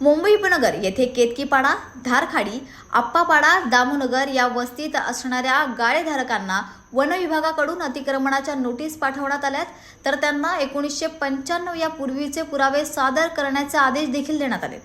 मुंबई उपनगर येथे केतकीपाडा धारखाडी आप्पापाडा दामोनगर या वस्तीत असणाऱ्या गाळेधारकांना वन विभागाकडून अतिक्रमणाच्या नोटीस पाठवण्यात आल्यात. तर त्यांना एकोणीसशे पंच्याण्णव या पूर्वीचे पुरावे सादर करण्याचे आदेश देखील देण्यात आले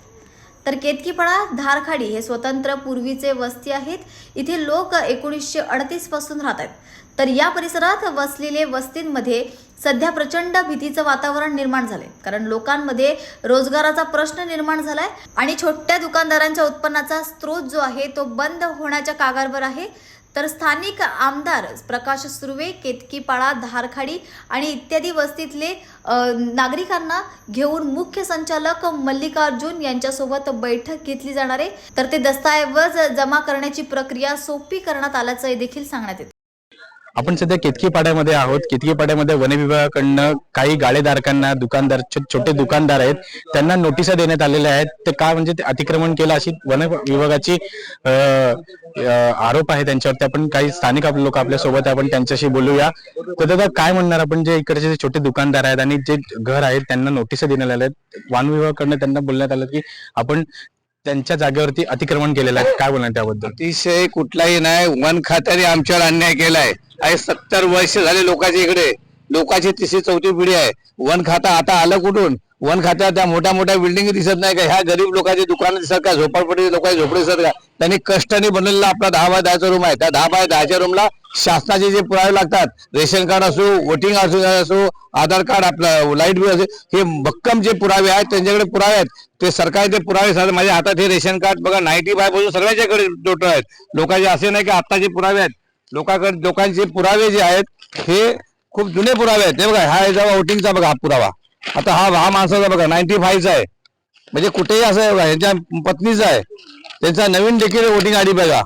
तर केतकीपाडा धारखाडी हे स्वतंत्र पूर्वीचे वस्ती आहेत. इथे लोक एकोणीसशे अडतीसपासून राहत आहेत तर या परिसरात वसलेले वस्तींमध्ये सध्या प्रचंड भीतीचं वातावरण निर्माण झालंय. कारण लोकांमध्ये रोजगाराचा प्रश्न निर्माण झालाय आणि छोट्या दुकानदारांच्या उत्पन्नाचा स्रोत जो आहे तो बंद होण्याच्या कागारवर आहे. तर स्थानिक आमदार प्रकाश सुर्वे केतकीपाळा धारखाडी आणि इत्यादी वस्तीतले नागरिकांना घेऊन मुख्य संचालक मल्लिकार्जुन यांच्यासोबत बैठक घेतली जाणार आहे. तर ते दस्तऐवज जमा करण्याची प्रक्रिया सोपी करण्यात आल्याचं देखील सांगण्यात येतं. आपण सध्या केतकी पाड्यामध्ये आहोत? केतकी पाड्यामध्ये वन विभागाकडनं काही गाळेधारकांना दुकानदार छोटे दुकानदार आहेत त्यांना नोटिसा देण्यात आलेल्या आहेत. ते का म्हणजे ते अतिक्रमण केलं? अशी वन विभागाची आरोप आहे त्यांच्यावरती. आपण काही स्थानिक आप लोक आपल्यासोबत आपण त्यांच्याशी बोलूया. तर दादा काय म्हणणार आपण? जे इकडचे जे छोटे दुकानदार आहेत आणि जे घर आहेत त्यांना नोटिसा देण्यात आल्या आहेत. वन विभागाकडनं त्यांना बोलण्यात आलं की आपण त्यांच्या जागेवरती अतिक्रमण केलेलं आहे. काय बोलणार त्याबद्दल? अतिशय कुठलाही नाही. वन खात्याने आमच्यावर अन्याय केलाय. आहे सत्तर वर्ष झाले लोकांच्या इकडे. लोकांची तिसरी चौथी पिढी आहे. वन खाता आता आलं कुठून? वन खात्यात त्या मोठ्या मोठ्या बिल्डिंग दिसत नाही का? ह्या गरीब लोकांची दुकानं दिसत का? झोपडपट्टी लोकांची झोपडी दिसत का? त्यांनी कष्टाने बनवलेला आपला दहा बाय दहाचा रूम आहे. त्या दहा बाय दहाच्या रूमला शासनाचे जे पुरावे लागतात रेशन कार्ड असो वोटिंग असो असो आधार कार्ड आपलं लाइट बिल असो हे भक्कम जे पुरावे आहेत त्यांच्याकडे पुरावे आहेत. ते सरकार ते पुरावे माझ्या हातात हे रेशन कार्ड बघा नाईन्टी फायपासून सगळ्यांच्याकडे टोटल आहेत. लोकांचे असे नाही की आत्ताचे पुरावे आहेत लोकांकडे लोकांचे पुरावे जे आहेत हे खूप जुने पुरावे आहेत. हे बघा हा याचा वोटिंगचा बघा हा पुरावा. आता हा हा माणसाचा बघा नाईन्टी फायचा आहे. म्हणजे कुठेही असं यांच्या पत्नीचा आहे. त्यांचा नवीन देखील वोटिंग आयडी बघा.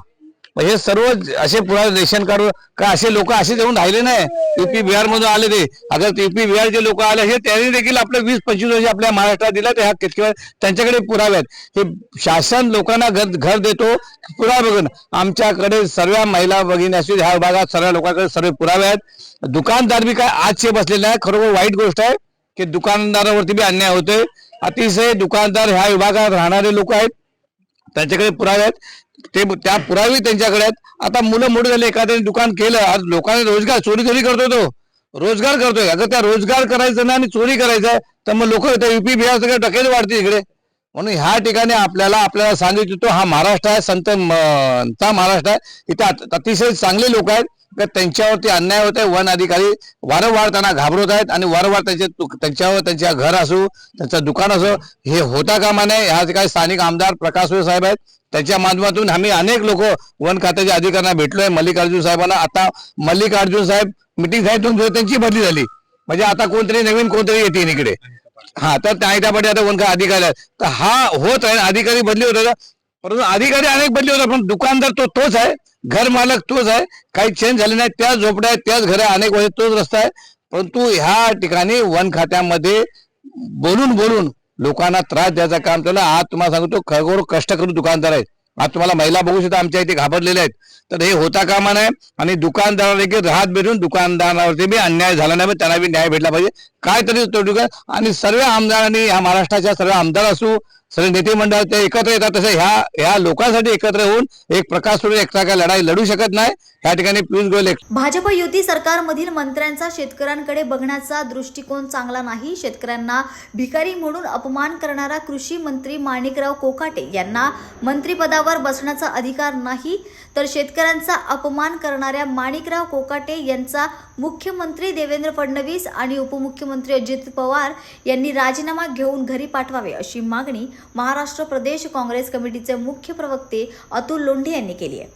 मग हे सर्व असे पुरा रेशन कार्ड का असे लोक असे देऊन राहिले नाही? युपी बिहार मधून आले ते. अगर युपी बिहार जे लोक आले हे त्यांनी देखील आपले वीस पंचवीस वर्ष आपल्या महाराष्ट्रात दिलं ते ह्या कितके त्यांच्याकडे पुरावे आहेत. हे शासन लोकांना घर घर देतो पुरावे बघून. आमच्याकडे सर्व महिला भगिनी असू ह्या भागात सर्व लोकांकडे सर्व पुरावे आहेत. दुकानदार बी काय आजचे बसलेले आहे खरोखर वाईट गोष्ट आहे की दुकानदारावरती बी अन्याय होतोय. अतिशय दुकानदार ह्या विभागात राहणारे लोक आहेत. त्यांच्याकडे पुरावे आहेत. ते त्या पुरावे त्यांच्याकडे आहेत. आता मुलं मोठी झाली एखाद्याने दुकान केलं आज लोकांनी रोजगार चोरी चोरी करतोय तो? रोजगार करतोय अगं त्या रोजगार करायचं ना आणि चोरी करायचं तर मग लोक युपी बिहार सगळे टकेल वाढते इकडे. म्हणून ह्या ठिकाणी आपल्याला आपल्याला सांगितलं तो हा महाराष्ट्र आहे संत म- महाराष्ट्र आहे. इथे अतिशय चांगले लोक आहेत. त्यांच्यावरती अन्याय होत आहे वन अधिकारी वारंवार त्यांना घाबरवत आहेत आणि वारंवार त्यांचे त्यांच्यावर त्यांच्या घर असो त्यांचं दुकान असो हे होता कामा नये. ह्या काही स्थानिक आमदार प्रकाश साहेब आहेत त्यांच्या माध्यमातून आम्ही अनेक लोक वन खात्याच्या अधिकाऱ्यांना भेटलोय. मल्लिकार्जुन साहेबांना. आता मल्लिकार्जुन साहेब मिटिंग साहेब त्यांची बदली झाली. म्हणजे आता कोणतरी नवीन कोणतरी येते इकडे. हा तर त्या त्यापाठी आता वन काय अधिकारी आहेत. तर हा होत आहे. अधिकारी बदली होत परंतु अधिकारी अनेक बदली होता पण दुकानदार तो तोच आहे. घर मालक तोच आहे. काही चेंज झाले नाही. त्याच झोपड्या आहेत त्याच घर आहे अनेक वर्ष तोच रस्ता आहे. परंतु ह्या ठिकाणी वन खात्यामध्ये बोलून बोलून लोकांना त्रास द्यायचं काम चालू आज तुम्हाला सांगतो खरोखर कष्ट करून दुकानदार आहेत. आज तुम्हाला महिला बघू शकता आमच्या इथे घाबरलेल्या आहेत. तर हे होता कामा नये आणि दुकानदाराला देखील राहत भेटून दुकानदारावरती बी अन्याय झाला नाही त्यांना बी न्याय भेटला पाहिजे. काय तरी तो आणि सर्व आमदारांनी ह्या महाराष्ट्राच्या सर्व आमदार असू सर्व नेते मंडळ ते एकत्र येतात. तसे ह्या ह्या लोकांसाठी एकत्र होऊन एक प्रकाश सोडून एकटा काय लढाई लढू शकत नाही. ह्या ठिकाणी पियुष गोयल भाजप युती सरकारमधील मंत्र्यांचा शेतकऱ्यांकडे बघण्याचा दृष्टिकोन चांगला नाही. शेतकऱ्यांना भिकारी म्हणून अपमान करणारा कृषी मंत्री माणिकराव कोकाटे यांना मंत्रिपदावर बसण्याचा अधिकार नाही. तर शेतकऱ्यांचा अपमान करणाऱ्या माणिकराव कोकाटे यांचा मुख्यमंत्री देवेंद्र फडणवीस आणि उपमुख्यमंत्री अजित पवार यांनी राजीनामा घेऊन घरी पाठवावे अशी मागणी महाराष्ट्र प्रदेश काँग्रेस कमिटीचे मुख्य प्रवक्ते अतुल लोंढे यांनी केली आहे.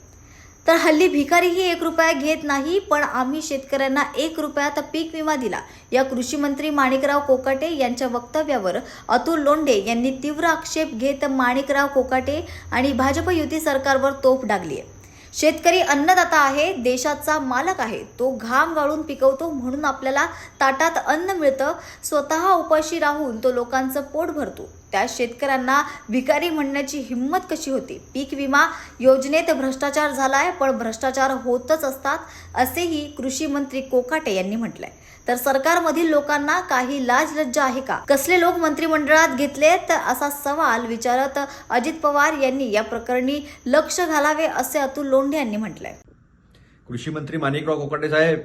तर हल्ली भिकारीही एक रुपया घेत नाही पण आम्ही शेतकऱ्यांना एक रुपयात पीक विमा दिला. या कृषी मंत्री माणिकराव कोकाटे यांच्या वक्तव्यावर अतुल लोंढे यांनी तीव्र आक्षेप घेत माणिकराव कोकाटे आणि भाजप युती सरकारवर तोफ डागली आहे. शेतकरी अन्नदाता आहे देशाचा मालक आहे. तो घाम गाळून पिकवतो म्हणून आपल्याला ताटात अन्न मिळतं. स्वतः उपाशी राहून तो लोकांचं पोट भरतो. त्या शेतकऱ्यांना भिकारी म्हणण्याची हिंमत कशी होती? पीक विमा योजनेत भ्रष्टाचार झालाय पण भ्रष्टाचार होतच असतात असेही कृषी मंत्री कोकाटे यांनी म्हटलंय. तर सरकारमधील लोकांना काही लाज लज्जा आहे का? कसले लोक मंत्रिमंडळात घेतलेत असा सवाल विचारत अजित पवार यांनी या प्रकरणी लक्ष घालावे असे अतुल लोंढे यांनी म्हटलंय. कृषी मंत्री माणिकराव कोकाटे साहेब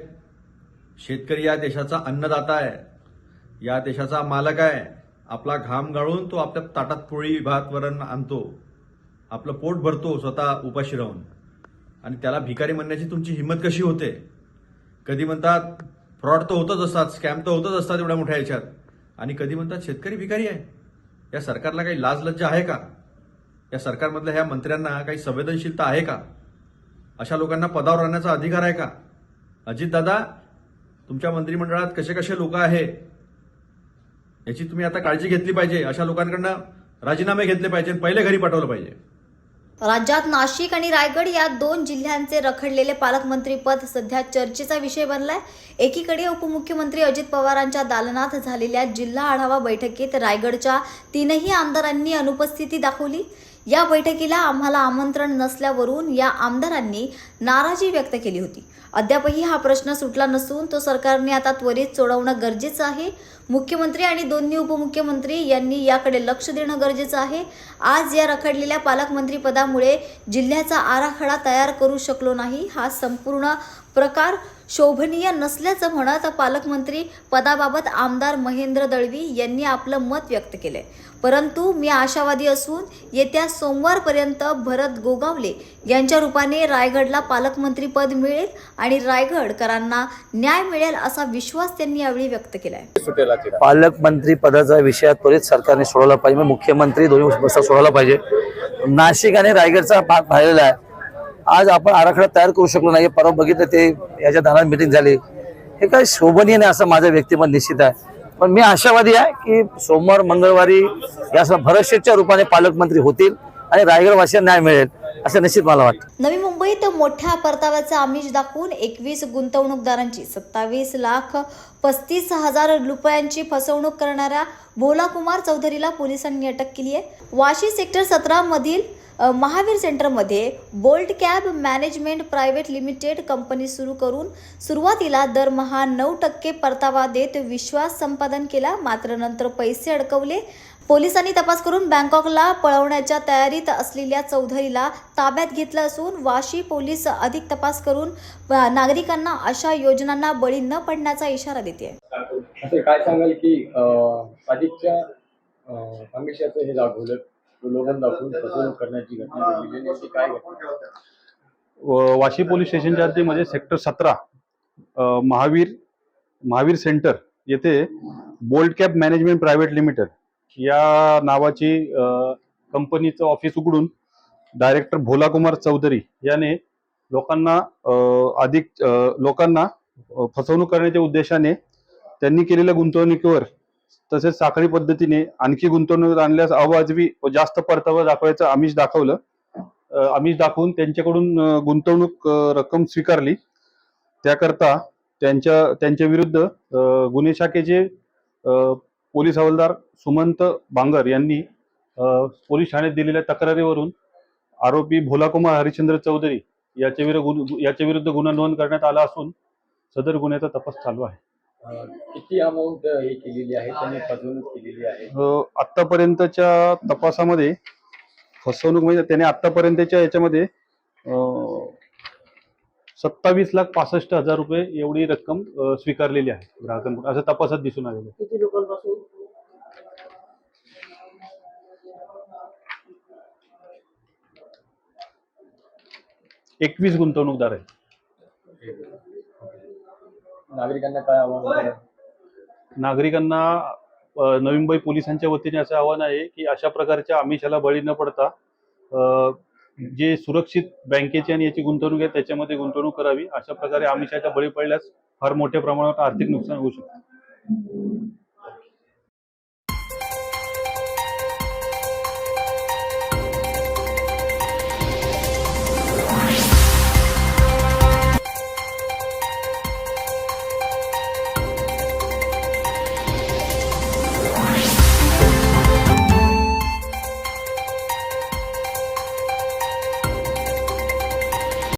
शेतकरी या देशाचा अन्नदाता आहे या देशाचा मालक आहे आपला घाम गाळून तो आपल्या ताटात पोळी भात वरण आणतो. आपलं पोट भरतो स्वतः उपाशी राहून. आणि त्याला भिकारी म्हणण्याची तुमची हिंमत कशी होते? कधी म्हणतात फ्रॉड तर होतच असतात स्कॅम तर होतच असतात एवढ्या मोठ्या याच्यात आणि कधी म्हणतात शेतकरी भिकारी आहे. या सरकारला काही लाज लज्जा आहे का? या सरकारमधल्या ह्या मंत्र्यांना काही संवेदनशीलता आहे का? अशा लोकांना पदावर राहण्याचा अधिकार आहे का? अजित दादा तुमच्या मंत्रिमंडळात कसे कसे लोक आहे? याची तुम्ही आता काळजी घेतली पाहिजे. अशा लोकांकडनं राजीनामे घेतले पाहिजे पहिले घरी पाठवलं पाहिजे. राज्यात नाशिक आणि रायगड या दोन जिल्ह्यांचे रखडलेले पालकमंत्री पद सध्या चर्चेचा विषय बनलाय. एकीकडे उपमुख्यमंत्री अजित पवारांच्या दालनात झालेल्या जिल्हा आढावा बैठकीत रायगडच्या तीनही आमदारांनी अनुपस्थिती दाखवली. या बैठकीला आम्हाला आमंत्रण नसल्यावरून या आमदारांनी नाराजी व्यक्त केली होती. अद्यापही हा प्रश्न सुटला नसून तो सरकारने आता त्वरित सोडवणं गरजेचं आहे. मुख्यमंत्री आणि दोन्ही उपमुख्यमंत्री यांनी याकडे लक्ष देणं गरजेचं आहे. आज या रखडलेल्या पालकमंत्री पदामुळे जिल्ह्याचा आराखडा तयार करू शकलो नाही. हा संपूर्ण प्रकार शोभनीय नसल्याचं म्हणत पालकमंत्री पदाबाबत आमदार महेंद्र दळवी यांनी आपलं मत व्यक्त केलंय. परंतु मी आशावादी असून येत्या सोमवारपर्यंत भरत गोगावले यांच्या रूपाने रायगडला पालकमंत्री पद मिळेल आणि रायगडकरांना न्याय मिळेल असा विश्वास त्यांनी यावेळी व्यक्त केलाय. पालकमंत्री पदाचा विषय त्वरित सरकारने सोडवला पाहिजे. मुख्यमंत्री दोन्ही सोडवला पाहिजे. नाशिक आणि रायगडचा भाग राहिलेला आहे. आज आपण आराखडा तयार करू शकलो नाही परवा बघितलं ते याच्या दानात मिटिंग झाली. हे काय शोभनीय नाही असं माझं व्यक्तिमत निश्चित आहे. पण मी आशावादी आहे की सोमवार मंगळवारी या भरतशेठच्या रूपाने पालकमंत्री होतील आणि रायगडवासियांना न्याय मिळेल. असं निश्चित मला वाटतं. नवी मुंबईत मोठ्या परताव्याचा आमिष दाखवून एकवीस गुंतवणूकदारांची सत्तावीस लाख पस्तीस हजार रुपयांची फसवणूक करणाऱ्या भोला कुमार चौधरीला पोलिसांनी अटक केली आहे. वाशी सेक्टर सतरा मधील महावीर सेंटरमध्ये Bolt cab management private limited company सुरू करून सुरुवातीला दरमहा नऊ टक्के परतावा देत विश्वास संपादन केला मात्र नंतर पैसे अडकवले पोलिसांनी तपास करून बँकॉकला पळवण्याच्या तयारीत असलेल्या चौधरीला ताब्यात घेतलं असून वाशी पोलीस अधिक तपास करून नागरिकांना अशा योजनांना बळी न पडण्याचा इशारा देते असे काय सांगाल की अधिकच्या आमिषाचं हे दाखवलं प्रलोभन दाखवून फसवणूक करण्याची घटना काय वाशी पोलीस स्टेशनच्या हद्दीमध्ये सेक्टर सतरा महावीर महावीर सेंटर येथे Bolt cab management private limited या नावाची कंपनीचं ऑफिस उघडून डायरेक्टर भोलाकुमार चौधरी याने लोकांना अधिक लोकांना फसवणूक करण्याच्या उद्देशाने त्यांनी केलेल्या गुंतवणुकीवर तसेच साखळी पद्धतीने आणखी गुंतवणूक आणल्यास अवाजवी व जास्त परतावा दाखवायचं आमिष दाखवलं. आमिष दाखवून त्यांच्याकडून गुंतवणूक रक्कम स्वीकारली. त्याकरता त्यांच्या त्यांच्या विरुद्ध गुन्हे शाखेचे पोलीस हवालदार सुमंत बांगर यांनी पोलीस ठाण्यात दिलेल्या तक्रारीवरून आरोपी भोलाकुमार हरिश्चंद्र चौधरी याच्या विरुद्ध याच्या विरुद्ध गुन्हा नोंद करण्यात आला असून सदर गुन्ह्याचा तपास चालू आहे. किती अमाऊंट हे केलेली आहे? त्यांनी फसवणूक केलेली आहे? आतापर्यंतच्या तपासामध्ये फसवणूक म्हणजे त्याने आतापर्यंतच्या याच्यामध्ये सत्तावीस लाख पासष्ट हजार रुपये एवढी रक्कम स्वीकारलेली आहे. ग्राहकांकडून. असं तपासात दिसून आलेलं आहे. एकवीस गुंतवणूकदार आहेत. नागरिकांना काय आव्हान नागरिकांना अ, नवी मुंबई पोलिसांच्या वतीने असं आवाहन आहे की अशा प्रकारच्या आमिषाला बळी न पडता अ, जे सुरक्षित बँकेची आणि याची गुंतवणूक आहे त्याच्यामध्ये गुंतवणूक करावी. अशा प्रकारे आमिषाच्या बळी पडल्यास फार मोठ्या प्रमाणात आर्थिक नुकसान होऊ शकते.